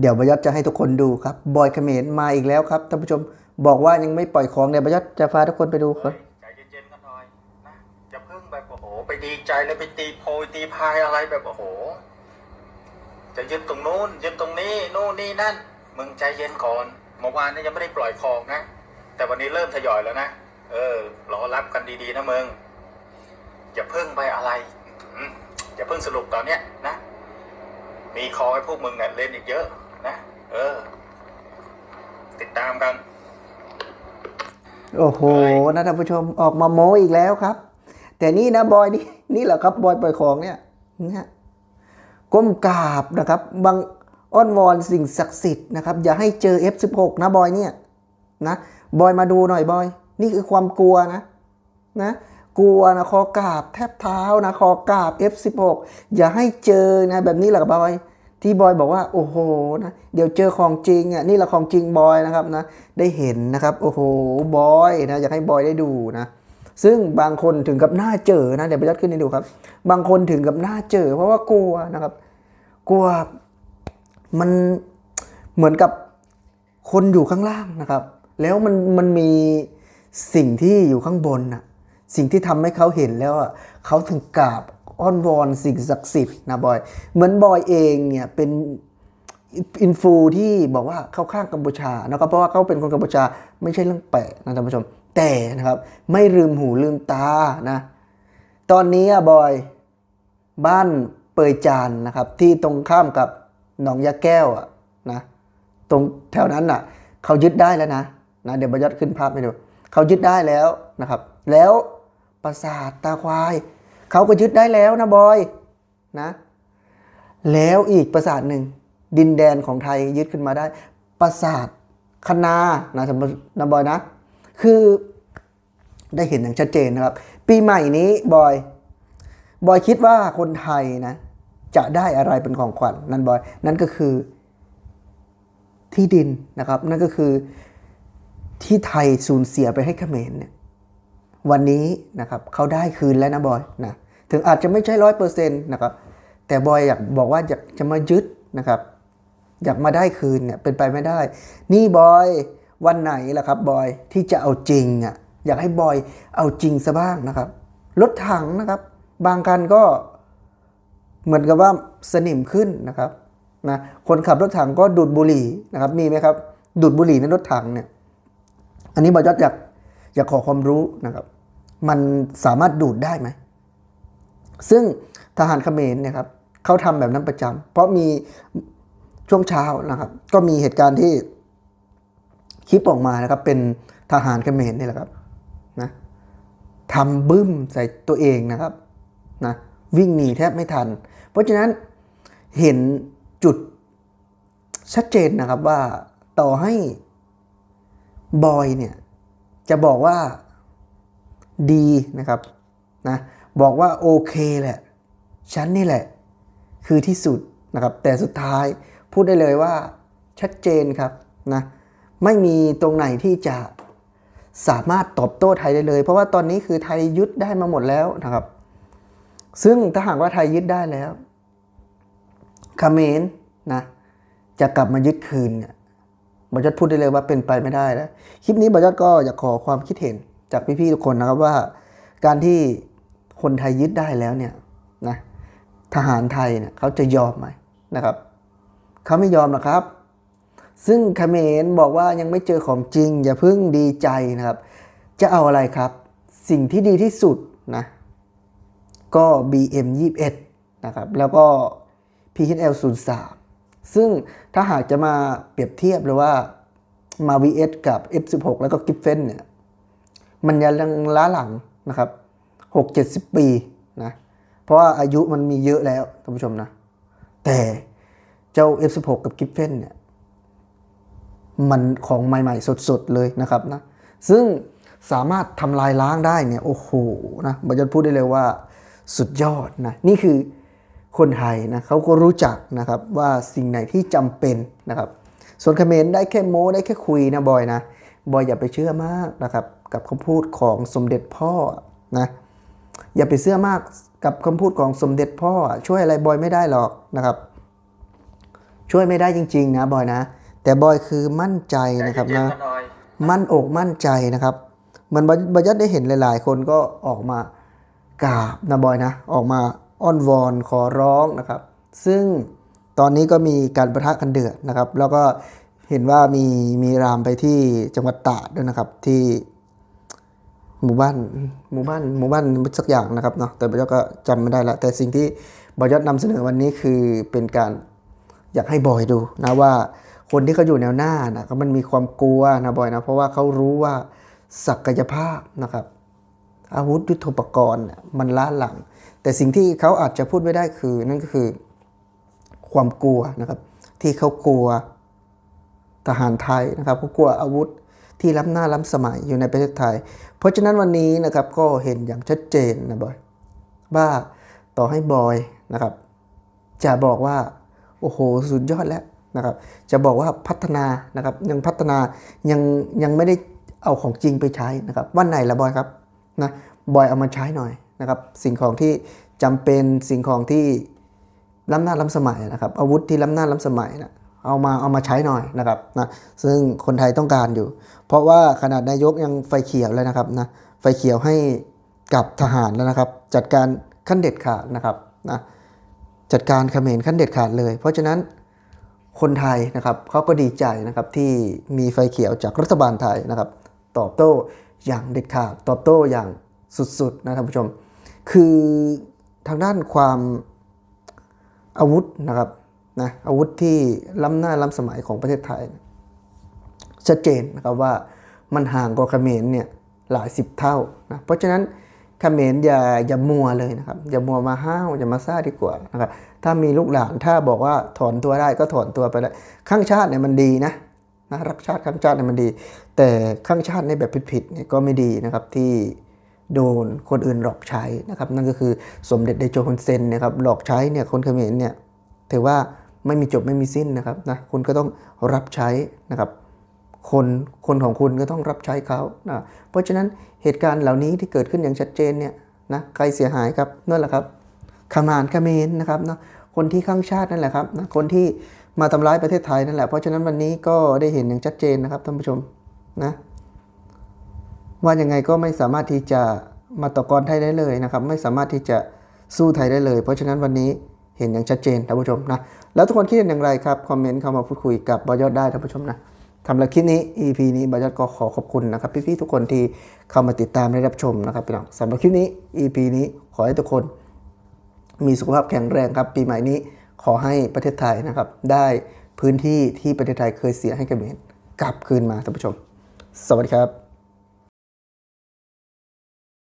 เดี๋ยวบรยัตจะให้ทุกคนดูครับบอยเขมรมาอีกแล้วครับท่านผู้ชมบอกว่ายังไม่ปล่อยของเดี๋ยวบรยัตจะพาทุกคนไปดูครับใจเย็นๆกันหน่อยนะอย่าเพิ่งแบบโอ้โหไปดีใจแล้วไปตีโพยตีพายอะไรแบบโอ้โห จะยึดตรงนู้นยึดตรงนี้นู่นนี่นั่นมึงใจเย็นก่อนเมื่อวานนี้ยังไม่ได้ปล่อยของนะ แต่วันนี้เริ่มทยอยแล้วนะเออรอรับกันดีๆนะมึงอย่าเพิ่งไปอะไรอืมอย่าเพิ่งสรุปตอนเนี้ยนะ มีคอให้พวกมึงเนี่ยเล่นอีกเยอะนะ เออ ติดตามกัน โอ้โหนะท่านผู้ชมออกมาโม้อีกแล้วครับ แต่นี่นะบอยนี่นี่แหละครับบอยปล่อยของเนี่ยเนี่ยก้มกราบนะครับบางอ้อนวอนสิ่งศักดิ์สิทธิ์นะครับ อย่าให้เจอ F16 นะบอยเนี่ยนะบอยมาดูหน่อยบอย นี่คือความกลัวนะนะกลัวนะคอกราบแทบเท้านะคอกราบ F16 อย่าให้เจอนะแบบนี้แหละบอย ที่บอยบอกว่าโอ้โหนะเดี๋ยวเจอของจริงอะนี่ละของจริงบอยนะครับนะได้เห็นนะครับโอ้โหบอยนะอยากให้บอยได้ดูนะซึ่งบางคนถึงกับหน้าเจอนะเดี๋ยวไปยัดขึ้นให้ดูครับ บางคนถึงกับหน้าเจอ เพราะว่ากลัวนะครับ กลัวมันเหมือนกับคนอยู่ข้างล่างนะครับ แล้วมันมันมีสิ่งที่อยู่ข้างบนน่ะสิ่งที่ทำให้เขาเห็นแล้วอะเขาถึงกราบ อ้อนวอนสิ่งศักดิ์สิทธิ์นะบอย เหมือนบอยเองเนี่ยเป็นอินฟูที่บอกว่าเข้าข้างกัมพูชานะครับเพราะว่าเขาเป็นคนกัมพูชาไม่ใช่เรื่องแปลกนะท่านผู้ชม แต่นะครับ ไม่ลืมหูลืมตานะ ตอนนี้อะบอยบ้านเปยจานนะครับ ที่ตรงข้ามกับหนองยาแก้วอะนะ ตรงแถวนั้นอะเขายึดได้แล้วนะนะเดี๋ยวบรยัดขึ้นภาพให้ดูเขายึดได้แล้วนะครับ แล้วปราสาทตาควาย เขาก็ยึดได้แล้วนะบอยนะ แล้วอีกปราสาทหนึ่ง ดินแดนของไทยยึดขึ้นมาได้ ปราสาทคณานะสมนะบอยนะ คือได้เห็นอย่างชัดเจนนะครับ ปีใหม่นี้บอย บอยคิดว่าคนไทยนะ จะได้อะไรเป็นของขวัญนั่นบอย นั่นก็คือที่ดินนะครับ นั่นก็คือที่ไทยสูญเสียไปให้เขมรเนี่ยวันนี้นะครับเขาได้คืนแล้วนะบอยนะ ถึงอาจจะไม่ใช่ร้อยเปอร์เซ็นต์นะครับแต่บอยอยากบอกว่าอยากจะมายึดนะครับ อยากมาได้คืนเนี่ยเป็นไปไม่ได้ นี่บอยวันไหนล่ะครับบอยที่จะเอาจริงอะอยากให้บอยเอาจริงซะบ้างนะครับรถถังนะครับ บางคันก็เหมือนกับว่าสนิมขึ้นนะครับนะคนขับรถถังก็ดูดบุหรี่นะครับ มีไหมครับ ดูดบุหรี่ในรถถังเนี่ย อันนี้บอยยอดอยากอยากขอความรู้นะครับ มันสามารถดูดได้ไหม ซึ่งทหารเขมรเนี่ยครับเขาทำแบบนั้นประจำเพราะมีช่วงเช้านะครับ ก็มีเหตุการณ์ที่คลิปออกมานะครับ เป็นทหารเขมรนี่แหละครับนะทำบึ้มใส่ตัวเองนะครับนะวิ่งหนีแทบไม่ทัน เพราะฉะนั้นเห็นจุดชัดเจนนะครับว่าต่อให้บอยเนี่ยจะบอกว่าดีนะครับนะ บอกว่าโอเคแหละ ฉันนี่แหละ คือที่สุดนะครับ แต่สุดท้ายพูดได้เลยว่าชัดเจนครับนะไม่มีตรงไหนที่จะสามารถตอบโต้ไทยได้เลย เพราะว่าตอนนี้คือไทยยึดได้มาหมดแล้วนะครับ ซึ่งถ้าหากว่าไทยยึดได้แล้วเมรนะจะกลับมายึดคืนเนี่ยบอยดพูดได้เลยว่าเป็นไปไม่ได้แล้วคลิปนี้บอยดก็อยากขอความคิดเห็นจากพี่ๆทุกคนนะครับว่า การที่ คนไทยยึดได้แล้วเนี่ยนะทหารไทยเนี่ยเขาจะยอมไหมนะครับเขาไม่ยอมหรอกครับ ซึ่งเขมรบอกว่ายังไม่เจอของจริง อย่าเพิ่งดีใจนะครับ จะเอาอะไรครับ สิ่งที่ดีที่สุดนะก็ BM 21นะครับแล้วก็ PHL 03ซึ่งถ้าหากจะมาเปรียบเทียบหรือว่ามา VS กับ F16 แล้วก็ Giffen เนี่ยมันยังล้าหลังนะครับ หกเจ็ดสิบปีนะ เพราะว่าอายุมันมีเยอะแล้วท่านผู้ชมนะ แต่เจ้า F16 กับกิฟเฟนเนี่ย มันของใหม่ๆ สดๆ เลยนะครับนะ ซึ่งสามารถทำลายล้างได้เนี่ย โอ้โหนะบัญญัติพูดได้เลยว่าสุดยอดนะ นี่คือคนไทยนะเขาก็รู้จักนะครับว่าสิ่งไหนที่จำเป็นนะครับ ส่วนเขมรได้แค่โม้ได้แค่คุยนะบอยนะ บอยอย่าไปเชื่อมากนะครับ กับคำพูดของสมเด็จพ่อนะ อย่าไปเชื่อมากกับคำพูดของสมเด็จพ่อช่วยอะไรบอยไม่ได้หรอกนะครับ ช่วยไม่ได้จริง ๆ นะบอยนะ แต่บอยคือมั่นใจนะครับใจเย็นะๆกัหน่อยมั่นอกมั่นใจนะครับเหมันบอยอดได้เห็นหลาย ๆ คนก็ออกมากราบนะบอยนะ ออกมาอ้อนวอนขอร้องนะครับ ซึ่งตอนนี้ก็มีการประทะกันเดือดนะครับ แล้วก็เห็นว่ามีมีรามไปที่จังหวัดตราดด้วยนะครับ ที่ หมู่บ้านหมู่บ้านหมู่บ้านสักอย่างนะครับเนาะแต่บอยก็จำไม่ได้ละแต่สิ่งที่บอยอดนำเสนอวันนี้คือเป็นการอยากให้บอยดูนะว่าคนที่เขาอยู่แนวหน้านะเขามันมีความกลัวนะบอยนะเพราะว่าเขารู้ว่าศักยภาพนะครับ อาวุธยุทโธปกรณ์มันล้าหลัง แต่สิ่งที่เขาอาจจะพูดไม่ได้คือนั่นก็คือความกลัวนะครับ ที่เขากลัวทหารไทยนะครับเขากลัวอาวุธ ที่ล้ำหน้าล้ำสมัยอยู่ในประเทศไทย เพราะฉะนั้นวันนี้นะครับก็เห็นอย่างชัดเจนนะบอยว่าต่อให้บอยนะครับจะบอกว่าโอ้โหสุดยอดแล้วนะครับ จะบอกว่าพัฒนานะครับยังพัฒนายังยังไม่ได้เอาของจริงไปใช้นะครับวันไหนละบอยครับนะบอยเอามาใช้หน่อยนะครับ สิ่งของที่จำเป็นสิ่งของที่ล้ำหน้าล้ำสมัยนะครับ อาวุธที่ล้ำหน้าล้ำสมัยนะ เอามาเอามาใช้หน่อยนะครับนะซึ่งคนไทยต้องการอยู่ เพราะว่าขนาดนายกยังไฟเขียวเลยนะครับนะไฟเขียวให้กับทหารแล้วนะครับ จัดการขั้นเด็ดขาดนะครับนะจัดการเขมรขั้นเด็ดขาดเลย เพราะฉะนั้นคนไทยนะครับเขาก็ดีใจนะครับที่มีไฟเขียวจากรัฐบาลไทยนะครับ ตอบโต้อย่างเด็ดขาดตอบโต้อย่างสุดๆนะท่านผู้ชม คือทางด้านความอาวุธนะครับ นะอาวุธที่ล้ำหน้าล้ำสมัยของประเทศไทย ชัดเจนนะครับว่ามันห่างกว่าเขมรเนี่ยหลายสิบเท่านะเพราะฉะนั้นเขมรอย่าอย่ามัวเลยนะครับอย่ามัวมาห้าวอย่ามาซ่าดีกว่านะครับถ้ามีลูกหลานถ้าบอกว่าถอนตัวได้ก็ถอนตัวไปได้ข้างชาติเนี่ยมันดีนะนะรักชาติข้างชาติเนี่ยมันดี แต่ข้างชาติในแบบผิดๆเนี่ยก็ไม่ดีนะครับที่โดนคนอื่นหลอกใช้นะครับนั่นก็คือสมเด็จไดโจฮุนเซนนะครับหลอกใช้เนี่ยคนเขมรเนี่ยถือว่า ไม่มีจบไม่มีสิ้นนะครับนะคุณก็ต้องรับใช้นะครับ คนคนของคุณก็ต้องรับใช้เขานะเพราะฉะนั้นเหตุการณ์เหล่านี้ที่เกิดขึ้นอย่างชัดเจนเนี่ยนะใครเสียหายครับนั่นแหละครับขมานเขมรนะครับนะคนที่ข้างชาตินั่นแหละครับนะคนที่มาทำร้ายประเทศไทยนั่นแหละ เพราะฉะนั้นวันนี้ก็ได้เห็นอย่างชัดเจนนะครับท่านผู้ชมนะว่ายังไงก็ไม่สามารถที่จะมาต่อกรไทยได้เลยนะครับ ไม่สามารถที่จะสู้ไทยได้เลย เพราะฉะนั้นวันนี้ เห็นอย่างชัดเจนท่านผู้ชมนะ แล้วทุกคนคิดเห็นอย่างไรครับ คอมเมนต์เข้ามาพูดคุยกับบอยอดได้ท่านผู้ชมนะสำหรับคลิปนี้ EP นี้บอยอดก็ขอขอบคุณนะครับ พี่ๆทุกคนที่เข้ามาติดตามและรับชมนะครับพี่น้องสำหรับคลิปนี้ EP นี้ขอให้ทุกคน มีสุขภาพแข็งแรงครับ ปีใหม่นี้ขอให้ประเทศไทยนะครับ ได้พื้นที่ที่ประเทศไทยเคยเสียให้กับเขมรกลับคืนมาท่านผู้ชม สวัสดีครับ